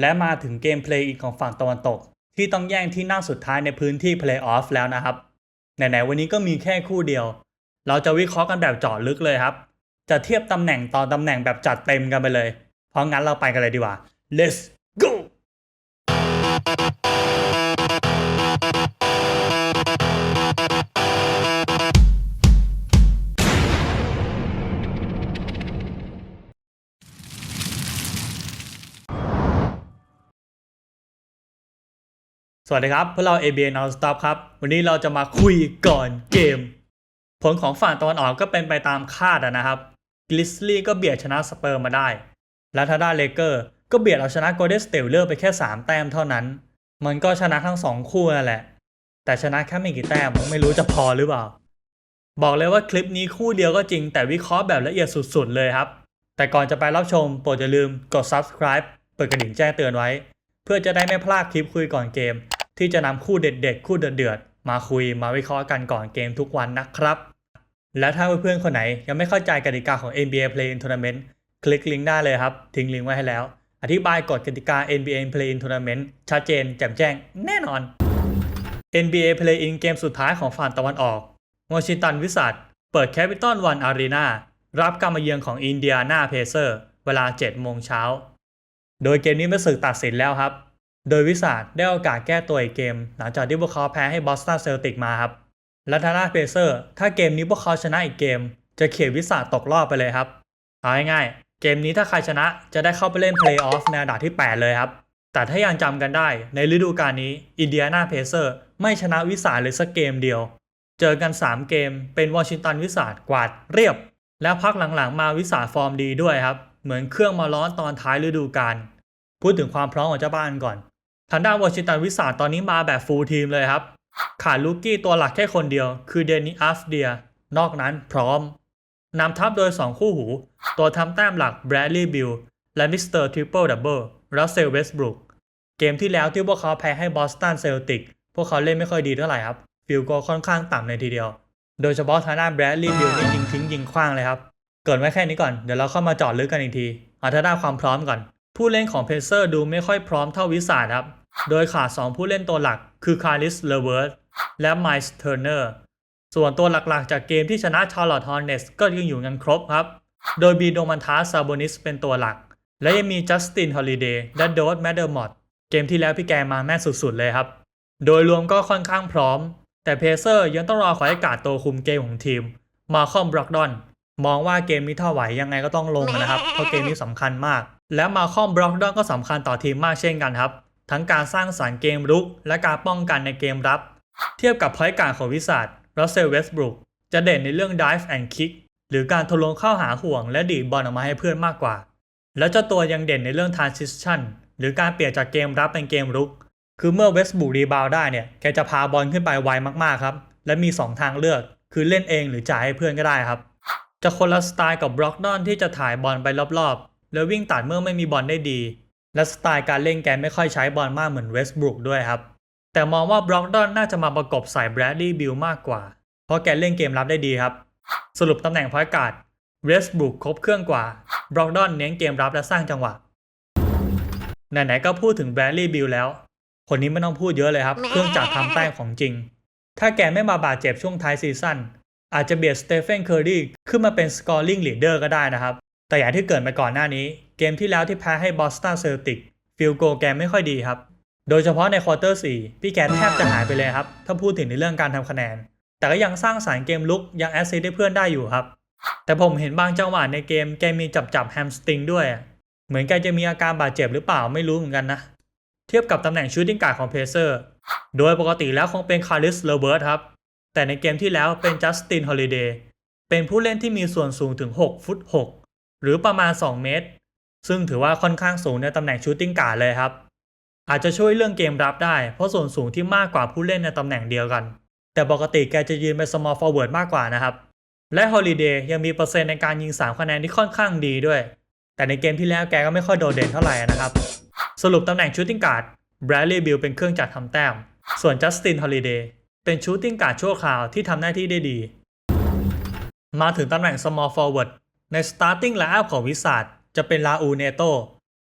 และมาถึงเกมเพลย์อีกของฝั่งตะวันตก ที่ต้องแย่งที่นั่งสุดท้ายในพื้นที่เพลย์ออฟแล้วนะครับ ไหนๆวันนี้ก็มีแค่คู่เดียว เราจะวิเคราะห์กันแบบเจาะลึกเลยครับ จะเทียบตำแหน่งต่อตำแหน่งแบบจัดเต็มกันไปเลย เพราะงั้นเราไปกันเลยดีกว่า let's วัสดีครับ พวกเรา ABA Nonstop ครับ วันนี้เราจะมาคุยก่อนเกม ผลของฝั่งตะวันออกก็เป็นไปตามคาดนะครับกลิสลี่ก็เบียดชนะสเปอร์มาได้ และทาด้าเลเกอร์ก็เบียดเอาชนะโกลเด้นสเตลเลอร์ไปแค่ 3 แต้มเท่านั้น มันก็ชนะทั้ง 2 คู่นั่นแหละ แต่ชนะแค่ไม่กี่แต้มไม่รู้จะพอหรือเปล่า บอกเลยว่าคลิปนี้คู่เดียวก็จริง แต่วิเคราะห์แบบละเอียดสุดๆเลยครับ แต่ก่อนจะไปรับชมโปรดอย่าลืมกด subscribe เปิดกระดิ่งแจ้งเตือนไว้ เพื่อจะได้ไม่พลาดคลิปคุยก่อนเกม ที่จะนำคู่เด็ดๆ คู่เดือดๆ มาคุยมาวิเคราะห์กันก่อนเกมทุกวันนะครับ และถ้าเพื่อนๆ คนไหนยังไม่เข้าใจกติกาของ NBA Play-in Tournament คลิกลิงก์ได้เลยครับทิ้งลิงก์ไว้ให้แล้ว อธิบายกฎกติกา NBA Play-in Tournament ชัดเจนแจ่มแจ้งแน่นอน NBA Play-in เกมสุดท้ายของฝั่งตะวันออกวอชิงตันวิสัทเปิดแคปิตอลวันอารีนารับการมาเยือนของอินเดียนาเพเซอร์ เวลา 7 โมงเช้า โดยเกมนี้เป็นศึกตัดสินแล้วครับ โดยวิสาดได้โอกาสแก้ตัวอีกเกม หลังจากที่พวกเขาแพ้ให้บอสตันเซลติกมาครับ และทาร่าเพเซอร์ ถ้าเกมนี้พวกเขาชนะอีกเกม จะเขียนวิสาดตกรอบไปเลยครับเอาง่ายๆเกมนี้ถ้าใครชนะจะได้เข้าไปเล่นเพลย์ออฟในอันดับที่ 8 เลยครับ แต่ถ้ายังจำกันได้ในฤดูกาลนี้อินเดียนาเพเซอร์ไม่ชนะวิสาดเลยสักเกมเดียว เจอกัน 3 เกม เป็นวอชิงตันวิสาดกวาดเรียบ แล้วพักหลังๆมาวิสาดฟอร์มดีด้วยครับ เหมือนเครื่องมาร้อนตอนท้ายฤดูกาลพูดถึงความพร้อมของเจ้าบ้านก่อน ทางด้านวอชิงตันวิสาตอนนี้มาแบบฟูลทีมเลยครับ ขาดลูกี้ตัวหลักแค่คนเดียว คือเดนิอัฟเดีย นอกนั้นพร้อมนำทัพโดย 2 คู่หู ตัวทำแต้มหลักแบรดลีย์บิลและมิสเตอร์ทริปเปิลดับเบิลรัสเซลเวสบรุกเกมที่แล้วที่พวกเขาแพ้ให้บอสตันเซลติกพวกเขาเล่นไม่ค่อยดีเท่าไหร่ครับ ฟิลโกค่อนข้างต่ำเลยทีเดียว โดยเฉพาะทางด้านแบรดลีย์บิลนี่ยิงทิ้งยิงขว้างเลยครับ เกิดไว้แค่นี้ก่อนเดี๋ยวเราเข้ามาจาะลึกกันอีกทีเอาทางด้านความพร้อมก่อน ผู้เล่นของเพเซอร์ดูไม่ค่อยพร้อมเท่าวิสาครับ โดยขาด 2 ผู้เล่นตัวหลักคือคาริสเลเวิร์ดและไมส์เทอร์เนอร์ส่วนตัวหลักๆ จากเกมที่ชนะชาร์ลอตฮอร์เนสก็ยังอยู่กันครบครับ โดยบีโดมันทาซาโบนิสเป็นตัวหลัก และยังมีจัสตินฮอลิเดย์และโดดแมดเดอร์มอตเกมที่แล้วพี่แกมาแม่สุดๆเลยครับ โดยรวมก็ค่อนข้างพร้อม แต่เพเซอร์ยังต้องรอขอให้กาดตัวคุมเกมของทีม มาคอมบล็อกดอนมองว่าเกมนี้ถ้าไหวยังไงก็ต้องลงนะครับเพราะเกมนี้สำคัญมาก และมาคอมบล็อกดอนก็สำคัญต่อทีมมากเช่นกันครับ ทั้งการสร้างสารรค์เกมรุก และการป้องกันในเกมรับ เทียบกับพอยต์การของวิสัทรัสเซลเวสบรุกจะเด่นในเรื่อง dive and kick หรือการทะลวงเข้าหาห่วงและดีดบอลออกมาให้เพื่อนมากกว่า และเจ้าตัวยังเด่นในเรื่อง transition หรือการเปลี่ยนจากเกมรับเป็นเกมรุก คือเมื่อเวสบุกรีบาวได้เนี่ย แกจะพาบอลขึ้นไปไวมากๆครับ และมี 2 ทางเลือก คือเล่นเองหรือจ่ายให้เพื่อนก็ได้ครับ จะคนละสไตล์กับบล็อกดอนที่จะถ่ายบอลไปรอบๆ แล้ววิ่งตัดเมื่อไม่มีบอลได้ดี และสไตล์การเล่นแกไม่ค่อยใช้บอลมากเหมือนเวสบรุกด้วยครับ แต่มองว่าบล็อกดอนน่าจะมาประกบใส่แบรดลีย์บิลมากกว่า เพราะแกเล่นเกมรับได้ดีครับ สรุปตำแหน่งพอยต์การ์ดเวสบรุกครบเครื่องกว่าบล็อกดอนเน้นเกมรับและสร้างจังหวะไหนๆก็พูดถึงแบรดลีย์บิลแล้ว คนนี้ไม่ต้องพูดเยอะเลยครับ เครื่องจักรทำแต้มของจริง ถ้าแกไม่มาบาดเจ็บช่วงท้ายซีซั่นอาจจะเบียดสเตเฟนเคอร์รีขึ้นมาเป็นสกอร์ลิงลีดเดอร์ก็ได้นะครับ แต่อย่างที่เกิดไปก่อนหน้านี้ เกมที่แล้วที่แพ้ให้บอสตันเซลติกฟิลโกแกไม่ค่อยดีครับ โดยเฉพาะในควอเตอร์4พี่แกแทบจะหายไปเลยครับ ถ้าพูดถึงในเรื่องการทำคะแนน แต่ก็ยังสร้างสารรค์เกมลุกยังแอสซิสต์ให้เพื่อนได้อยู่ครับ แต่ผมเห็นบางจังหวะในเกมแกมีจับจับแฮมสตริงด้วย เหมือนแกจะมีอาการบาดเจ็บหรือเปล่าไม่รู้เหมือนกันนะ เทียบกับตำแหน่งชูตติ้งการ์ดของเพเซอร์ โดยปกติแล้วคงเป็นคาริสเลเบิร์ตครับ แต่ในเกมที่แล้วเป็นจัสตินฮอลิเดย์ เป็นผู้เล่นที่มีส่วนสูงถึง 6 ฟุต 6 หรือประมาณ 2 เมตร ซึ่งถือว่าค่อนข้างสูงในตำแหน่งชูตติ้งการ์ดเลยครับ อาจจะช่วยเรื่องเกมรับได้ เพราะส่วนสูงที่มากกว่าผู้เล่นในตำแหน่งเดียวกัน แต่ปกติแกจะยืนเป็น small forward มากกว่านะครับ และฮอลิเดย์ยังมีเปอร์เซ็นต์ในการยิง 3 คะแนนที่ค่อนข้างดีด้วย แต่ในเกมที่แล้วแกก็ไม่ค่อยโดดเด่นเท่าไหร่นะครับ สรุปตำแหน่งชูตติ้งการ์ดแบรดลีย์บิลเป็นเครื่องจักรทำแต้ม ส่วนจัสตินฮอลิเดย์เป็นชูตติ้งการ์ดชั่วคราวที่ทำหน้าที่ได้ดี มาถึงตำแหน่ง small forward ใน starting lineup ของวิสาดจะเป็นลาอูเนโต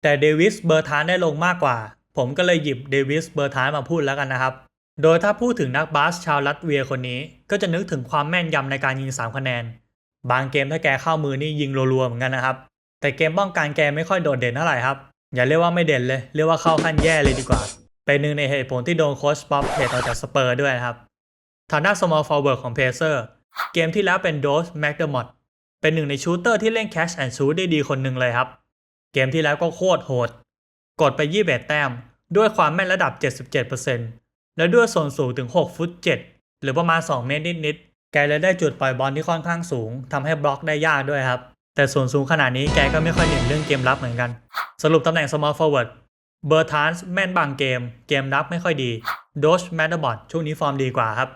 แต่เดวิสเบอร์ทานได้ลงมากกว่า ผมก็เลยหยิบเดวิสเบอร์ทานมาพูดแล้วกันนะครับ โดยถ้าพูดถึงนักบาสชาวลัตเวียคนนี้ ก็จะนึกถึงความแม่นยำในการยิง 3 คะแนน บางเกมถ้าแกเข้ามือนี่ยิงรัวๆเหมือนกันนะครับ แต่เกมป้องกันแกไม่ค่อยโดดเด่นเท่าไหร่ครับ อย่าเรียกว่าไม่เด่นเลย เรียกว่าเข้าขั้นแย่เลยดีกว่า เป็นหนึ่งในเหตุผลที่โดนโค้ชป๊อปเทรดออกจากสเปอร์ด้วยนะครับทางด้าน small forward ของเพเซอร์ เกมที่แล้วเป็นโดสแม็กเดอร์มอต เป็นหนึ่งในชูเตอร์ที่เล่น catch and shoot ได้ดีคนหนึ่งเลยครับ เกมที่แล้วก็โคตรโหด กดไป21แต้ม ด้วยความแม่นระดับ 77%และด้วยส่วนสูงถึง 6 ฟุต 7 หรือประมาณ 2 เมตรนิดๆ แกเลยได้จุดปล่อยบอลที่ค่อนข้างสูงทำให้บล็อกได้ยากด้วยครับ แต่ส่วนสูงขนาดนี้แกก็ไม่ค่อยเด่นเรื่องเกมรับเหมือนกัน สรุปตำแหน่ง small forward เบอร์ทานส์แม่นบางเกม เกมรับไม่ค่อยดีโดชแมดเดอร์บอทช่วงนี้ฟอร์มดีกว่าครับ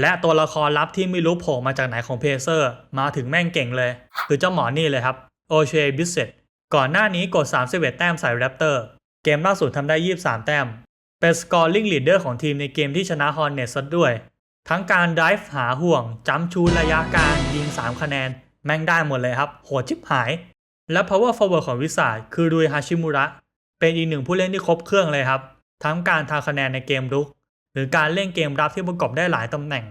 และตัวละครลับที่ไม่รู้โผล่มาจากไหนของเพเซอร์ มาถึงแม่งเก่งเลย คือเจ้าหมอนี่เลยครับโอเชบิสเซตก่อนหน้านี้กด 31 แต้มใส่แรปเตอร์ เกมล่าสุดทำได้ 23 แต้ม เป็นสกอร์ลิงลีดเดอร์ของทีมในเกมที่ชนะฮอนเนสด้วย ทั้งการไดฟ์หาห่วงจัมชูระยะกลางยิง 3 คะแนน แม่งได้หมดเลยครับ โหดชิบหาย และ power forward ของวิสาคือรุยฮาชิมุระ เป็นอีกหนึ่งผู้เล่นที่ครบเครื่องเลยครับ ทั้งการทำคะแนนในเกมรุก หรือการเล่นเกมรับที่ประกอบได้หลายตำแหน่ง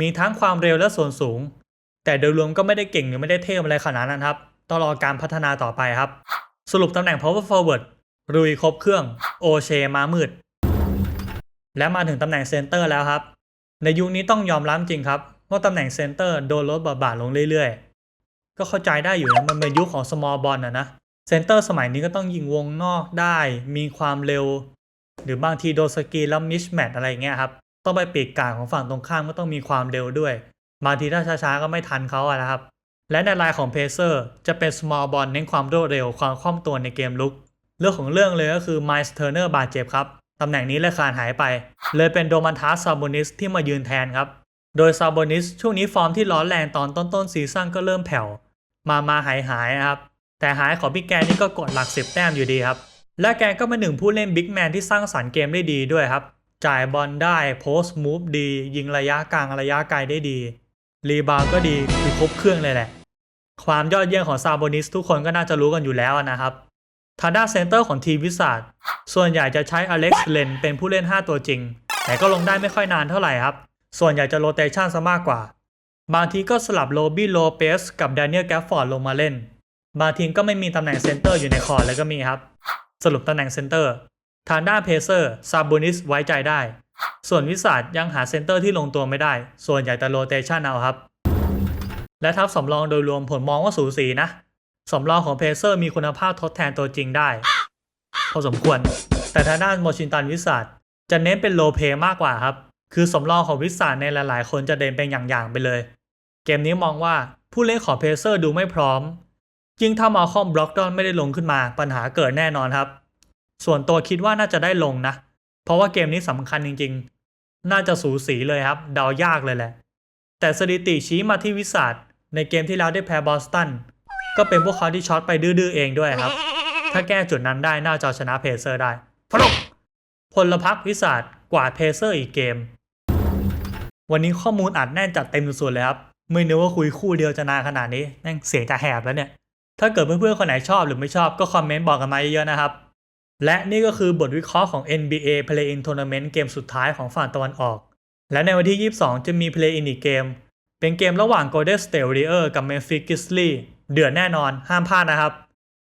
มีทั้งความเร็วและส่วนสูง แต่โดยรวมก็ไม่ได้เก่งหรือไม่ได้เท่อะไรขนาดนั้นครับต้องรอการพัฒนาต่อไปครับ สรุปตำแหน่ง power forward รุยครบเครื่องโอเชมามืด และมาถึงตำแหน่งเซนเตอร์แล้วครับ ในยุคนี้ต้องยอมรับจริงครับว่าตำแหน่งเซนเตอร์โดนลดบทบาทลงเรื่อยๆ ก็เข้าใจได้อยู่นะมันเป็นยุคของ small ball นะนะเซนเตอร์สมัยนี้ก็ต้องยิงวงนอกได้ มีความเร็ว หรือบางทีโดนสกีแล้วมิชแมทอะไรเงี้ยครับต้องไปปีกกลางของฝั่งตรงข้ามก็ต้องมีความเร็วด้วย บางทีถ้าช้าๆก็ไม่ทันเขาอะนะครับ และในลายของเพเซอร์จะเป็น small ball เน้นความรวดเร็วความคล่องตัวในเกมลุก เรื่องของเรื่องเลยก็คือไมส์เทอร์เนอร์บาดเจ็บครับตำแหน่งนี้เลยขาดหายไป เลยเป็นโดมันทัสซาโบนิสที่มายืนแทนครับ โดยซาโบนิสช่วงนี้ฟอร์มที่ร้อนแรงตอนต้นๆซีซั่นก็เริ่มแผ่ว มามาหายหายๆครับ แต่หายของพี่แกนี่ก็กดหลักสิบแต้มอยู่ดีครับ และแกก็เป็นหนึ่งผู้เล่นบิ๊กแมนที่สร้างสรรค์เกมได้ดีด้วยครับ จ่ายบอลได้โพสต์มูฟดี ยิงระยะกลางระยะไกลได้ดี รีบาวด์ก็ดีคือครบเครื่องเลยแหละ ความยอดเยี่ยมของซาโบนิสทุกคนก็น่าจะรู้กันอยู่แล้วนะครับทางด้านเซนเตอร์ของทีมวิสาดส่วนใหญ่จะใช้อเล็กซ์เลนเป็นผู้เล่น 5 ตัวจริง แต่ก็ลงได้ไม่ค่อยนานเท่าไหร่ครับ ส่วนใหญ่จะโรเตชันซะมากกว่า บางทีก็สลับโรบี้โลเปสกับแดเนียลแกฟฟอร์ดลงมาเล่น บางทีมก็ไม่มีตำแหน่งเซนเตอร์อยู่ในคอร์ดเลยก็มีครับ สรุปตำแหน่งเซนเตอร์ทางด้าเพเซอร์ซาบูนิสไว้ใจได้ ส่วนวิสาดยังหาเซนเตอร์ที่ลงตัวไม่ได้ ส่วนใหญ่แต่โรเตชันเอาครับ และทัพสำรองโดยรวมผมมองว่าสูสีนะสำรองของเพเซอร์มีคุณภาพทดแทนตัวจริงได้ พอสมควร แต่ทางด้านโมชินตันวิสาดจะเน้นเป็นโลเพมากกว่าครับ คือสำรองของวิสาดในหลาย ๆ คนจะเด่นเป็นอย่างๆไปเลย เกมนี้มองว่าผู้เล่นของเพเซอร์ดูไม่พร้อม ยิ่งถ้ามาคอมบล็อกดอนไม่ได้ลงขึ้นมาปัญหาเกิดแน่นอนครับ ส่วนตัวคิดว่าน่าจะได้ลงนะ เพราะว่าเกมนี้สำคัญจริงๆ น่าจะสูสีเลยครับ เดายากเลยแหละ แต่สถิติชี้มาที่วิสาดในเกมที่แล้วได้แพ้บอสตันก็เป็นพวกเขาที่ช็อตไปดื้อๆเองด้วยครับ ถ้าแก้จุดนั้นได้น่าจะชนะเพเซอร์ได้ฟลุกพลพักวิสาดกวาดเพเซอร์อีกเกม วันนี้ข้อมูลอัดแน่นจัดเต็มสุดเลยครับ ไม่นึกว่าคุยคู่เดียวจะนานขนาดนี้แม่งเสียงจะแหบแล้วเนี่ย ถ้าเกิดเพื่อนๆคนไหนชอบหรือไม่ชอบก็คอมเมนต์บอกกันมาเยอะๆนะครับ และนี่ก็คือบทวิเคราะห์ของ NBA Play-in Tournament เกมสุดท้ายของฝั่งตะวันออก และในวันที่ 22 จะมี Play-in อีกเกม เป็นเกมระหว่าง Golden State Warriors กับ Memphis Grizzlies เดือดแน่นอนห้ามพลาดนะครับ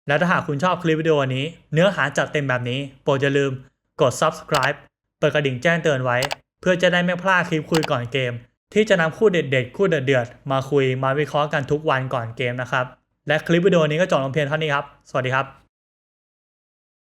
และถ้าหากคุณชอบคลิปวิดีโอนี้ เนื้อหาจัดเต็มแบบนี้ โปรดอย่าลืมกด subscribe เปิดกระดิ่งแจ้งเตือนไว้ เพื่อจะได้ไม่พลาดคลิปคุยก่อนเกม ที่จะนำคู่เด็ดๆคู่เดือดๆมาคุยมาวิเคราะห์กันทุกวันก่อนเกมนะครับ และคลิปวิดีโอนี้ก็จบลงเพียงเท่านี้ครับ สวัสดีครับ